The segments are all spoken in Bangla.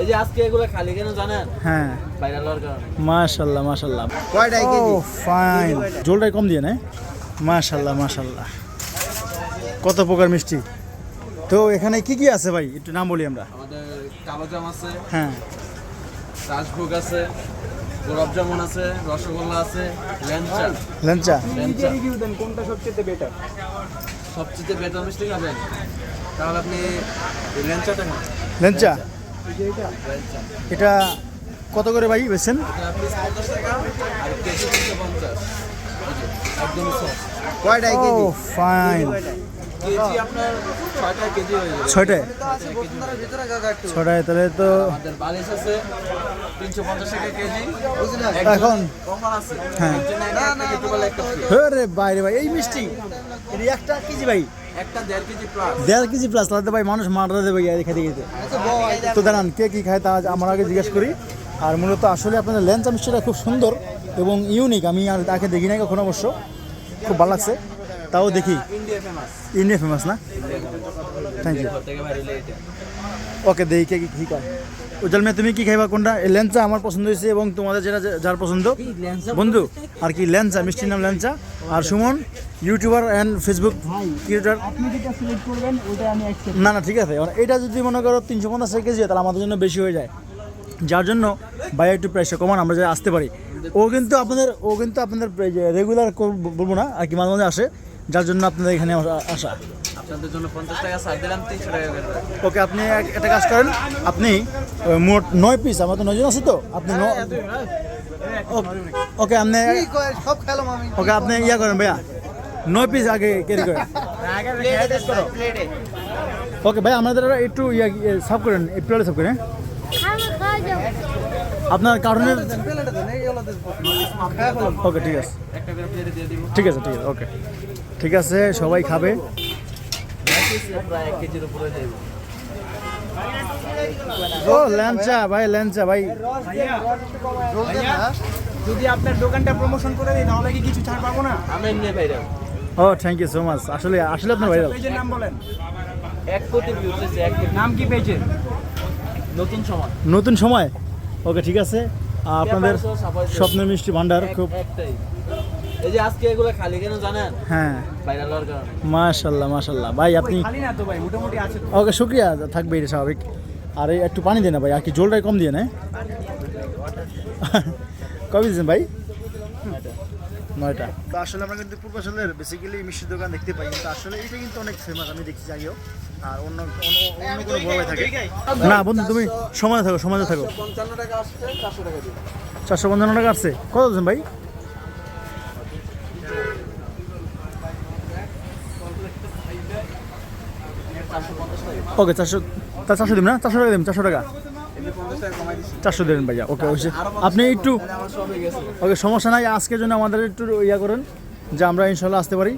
এই যে আজকে এগুলো খালি কেন জানেন? হ্যাঁ। ভাইরাল হওয়ার কারণে। মাশাল্লাহ মাশাল্লাহ। কয়টায় কেজি? ফাইন জলটাই কম দিয়ে না কত প্রকার মিষ্টি? তো এখানে কি কি আছে ভাই? একটু নাম বলি আমরা। আমাদের কালোজাম আছে হ্যাঁ। রাজভোগ আছে গোলাপ জামুন আছে রসগোল্লা আছে ল্যাংচা। ল্যাংচা? কোনটা সবচেয়ে বেটার সবচেয়ে বেটার মিষ্টি খাবেন। তাহলে আপনি ল্যাংচাটা খান। লেঞ্চা ল্যাংচা? এটা কত করে ভাই বেছেন ফাইন। ছয়টায় ছটায় তাহলে তো এখন? হ্যাঁ। রে বাইরে ভাই এই মিষ্টি। একটা কেজি ভাই? দেড় কেজি প্লাস তাহলে ভাই মানুষ মারা দেবে খেতে খেতে। তো দাঁড়ান কে কি খায় তা আমার আগে জিজ্ঞেস করি। আর মূলত আসলে আপনাদের ল্যাঞ্চা মিষ্টিটা খুব সুন্দর এবং ইউনিক আমি আর তাকে দেখি নাই কখনো অবশ্য। খুব ভালো লাগছে। তাও দেখি। ইন্ডিয়া ফেমাস না? থ্যাংক ইউ ওকে দেখি কে কি কী মেয়ে তুমি কি খাইবা কোনটা? এই আমার পছন্দ হয়েছে এবং তোমাদের যেটা যার পছন্দ। বন্ধু আর কি ল্যাঞ্চা মিষ্টির নাম ল্যাঞ্চা আর Suman YouTuber and Facebook creator না না ঠিক আছে। এটা যদি মনে করো তিনশো পঞ্চাশ কেজি তাহলে আমাদের জন্য বেশি হয়ে যায়। যার জন্য ভাই একটু প্রেশার কমান আমরা যাতে আসতে পারি। ও কিন্তু আপনাদের ও কিন্তু আপনাদের রেগুলার বলব না আর কি মাঝে মাঝে আসে। যার জন্য আপনাদের এখানে আসা। আপনাদের জন্য পঞ্চাশ টাকা ছাড় দিলাম তিনশো টাকা করে। ওকে আপনি একটা কাজ করেন আপনি মোট নয় পিস আমরা তো নয়জন আছি তো? আপনি ন- ও- ওকে আপনি সব খেলাম আমি। ওকে আপনি ইয়া করেন ভাইয়া। নয় পিস আগে ক্যারি করেন। ওকে ভাই আমাদের একটু ইয়া সাফ করেন একটু সাফ করেন। হ্যাঁ? আপনার কারণের ওকে ঠিক আছে। একটা করে প্লেটে দিয়ে দিব। ঠিক আছে ঠিক আছে ওকে। ঠিক আছে সবাই খাবে। প্রায় এক কেজির উপরে দেব ও ল্যাংচা ভাই ল্যাংচা ভাই। যদি আপনার দোকানটা প্রমোশন করে দিই তাহলে কি কিছু ছাড় পাবো না? আমি এমনি ভাইরাল ও থ্যাংক ইউ সো মাচ আসলে আসলে আপনার ভাইরাল পেজের নাম বলেন। এক কোটি ভিউজ হয়েছে এক নাম কি পেজের নতুন সময়। নতুন সময়? ওকে ঠিক আছে। আপনাদের স্বপ্নের মিষ্টি ভান্ডার খুব একটাই। এই যে আজকে এগুলো খালি কেন জানেন? হ্যাঁ। ভাইরাল হওয়ার কারণে। মাশাল্লাহ মাশাল্লাহ। ভাই আপনি খালি না তো ভাই মোটামুটি আছে ওকে শুক্রিয়া থাকবে এটা স্বাভাবিক। আর এই একটু পানি দেন ভাই আর কি জলটাই কম দিয়ে না কবে দিয়েছেন ভাই? নয়টা। তো আসলে আমরা কিন্তু পূর্বাচলের বেসিক্যালি মিষ্টির দোকান দেখতে পাই কিন্তু আসলে এটা কিন্তু অনেক ফেমাস আমি দেখছি আর অন্য অন্য অন্য কোনো বড় থাকে। না বন্ধু তুমি সমাজে থাকো সমাজে থাকো। পঞ্চান্ন টাকা আসছে চারশো টাকা চারশো পঞ্চান্ন টাকা আসছে। কত দিচ্ছেন ভাই চারশো পঞ্চাশ টাকা ওকে চারশো তা চারশো দিন না? চারশো টাকা দিন চারশো টাকা। চারশো দেবেন ভাইয়া ওকে অবশ্যই। আপনি একটু ওকে সমস্যা নাই আজকের জন্য আমাদের একটু ইয়া করেন যে আমরা ইনশাল্লাহ আসতে পারি।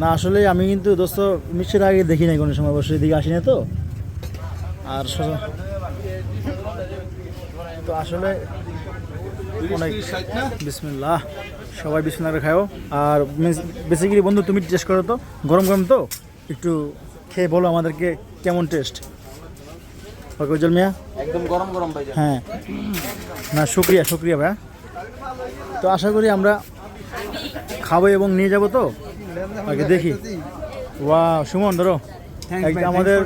না আসলে আমি কিন্তু দোস্ত মিষ্টির আগে দেখি নাই কোনো সময় অবশ্যই এদিকে আসি না তো। আর তো আসলে অনেক বিসমিল্লাহ সবাই বিসমিল্লাহ করে খাও আর বেসিক্যালি বন্ধু তুমি টেস্ট করো তো গরম গরম তো একটু খেয়ে বলো আমাদেরকে কেমন টেস্ট ওকে উজ্জ্বল মিয়া? একদম গরম গরম ভাই হ্যাঁ। না শুক্রিয়া শুক্রিয়া ভাই তো আশা করি আমরা খাব এবং নিয়ে যাব তো? আগে দেখি। ওয়া সুমন ধরো। একদম আমাদের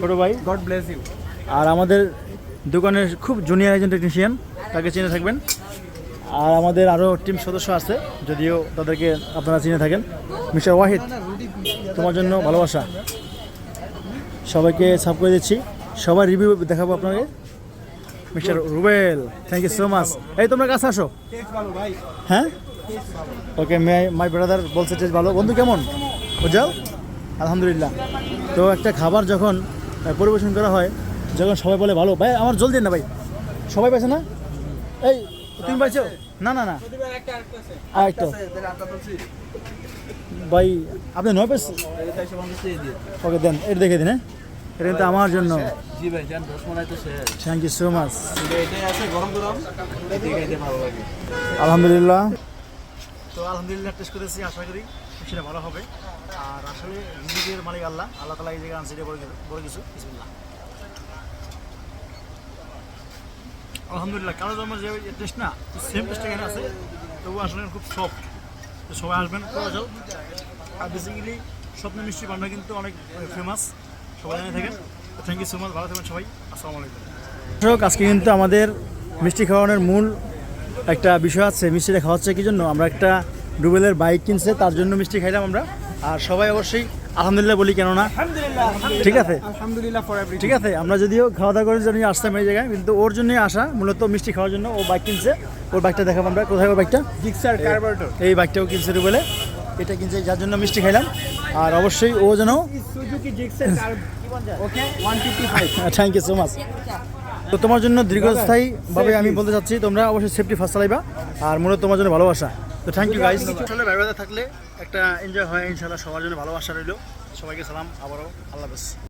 ছোট ভাই। গড ব্লেস ইউ আর আমাদের দোকানের খুব জুনিয়র একজন টেকনিশিয়ান তাকে চিনে থাকবেন। আর আমাদের আরও টিম সদস্য আছে যদিও তাদেরকে আপনারা চিনে থাকেন। মিস্টার ওয়াহিদ তোমার জন্য ভালোবাসা। সবাইকে সাব করে দিচ্ছি। সবার রিভিউ দেখাবো আপনাকে mister Rubel thank you so much এই, তোমরা কাছে আসো। হ্যাঁ? ওকে মাই মাই ব্রাদার বলছে টেস্ট ভালো। বন্ধু, কেমন? বুঝাও আলহামদুলিল্লাহ। তো একটা খাবার যখন পরিবেশন করা হয়, যখন সবাই বলে ভালো, ভাই, আমার জলদি না, ভাই। সবাই পাইছে না? এই, তুমি পাইছো? না না না। ভাই আপনি নয় দিয়ে ওকে দেন এটা দেখে দিন হ্যাঁ? এটা কিন্তু আমার জন্য। জি ভাই জান তো শেষ। থ্যাংক ইউ সো মাচ আছে গরম গরম। ভালো লাগে। আলহামদুলিল্লাহ। তো আলহামদুলিল্লাহ টেস্ট করেছি আশা করি সেটা ভালো হবে। আর আসলে রিজিকের মালিক আল্লাহ আল্লাহ তালা এই জায়গায় আনছে এটা বড় কিছু বড় কিছু। বিসমিল্লাহ। আলহামদুলিল্লাহ কালো জামার যে টেস্ট না সেম টেস্ট এখানে আছে। তবু আসলে খুব সফট সবাই আসবেন যাও। আর বেসিক্যালি স্বপ্ন মিষ্টি ভান্ডার কিন্তু অনেক ফেমাস সবাই জানে থাকেন। থ্যাংক ইউ সো মাচ ভালো থাকবেন সবাই। আসসালামু আলাইকুম। আজকে কিন্তু আমাদের মিষ্টি খাওয়ানোর মূল একটা বিষয় আছে। মিষ্টিটা খাওয়াচ্ছে কি জন্য? আমরা একটা ডুবেলের বাইক কিনছে, তার জন্য মিষ্টি খাইলাম আমরা। আর সবাই অবশ্যই আলহামদুলিল্লাহ বলি কেননা। আলহামদুলিল্লাহ ঠিক আছে? আলহামদুলিল্লাহ ঠিক আছে আমরা যদিও খাওয়া দাওয়া করে জন্য আসতাম এই জায়গায় কিন্তু ওর জন্যই আসা মূলত মিষ্টি খাওয়ার জন্য ও বাইক কিনছে। ওর বাইকটা দেখাবো আমরা। কোথায় ওর বাইকটা জিক্সার কার্বোরেটর এই বাইকটাও কিনছে বলে এটা কিনছে যার জন্য মিষ্টি খাইলাম। আর অবশ্যই ও যেন okay 155 thank you so much তো তোমার জন্য দীর্ঘস্থায়ী ভাবে আমি বলতে চাচ্ছি তোমরা অবশ্যই সেফটি ফার্স্ট চালাইবা। আর মূলত তোমার জন্য ভালোবাসা। তো থ্যাংক ইউ গাইজ চলে ভাই থাকলে একটা এনজয় হয়, ইনশাআল্লাহ সবার জন্য ভালোবাসা রইল। সবাইকে সালাম, আবারও আল্লাহ হাফেজ।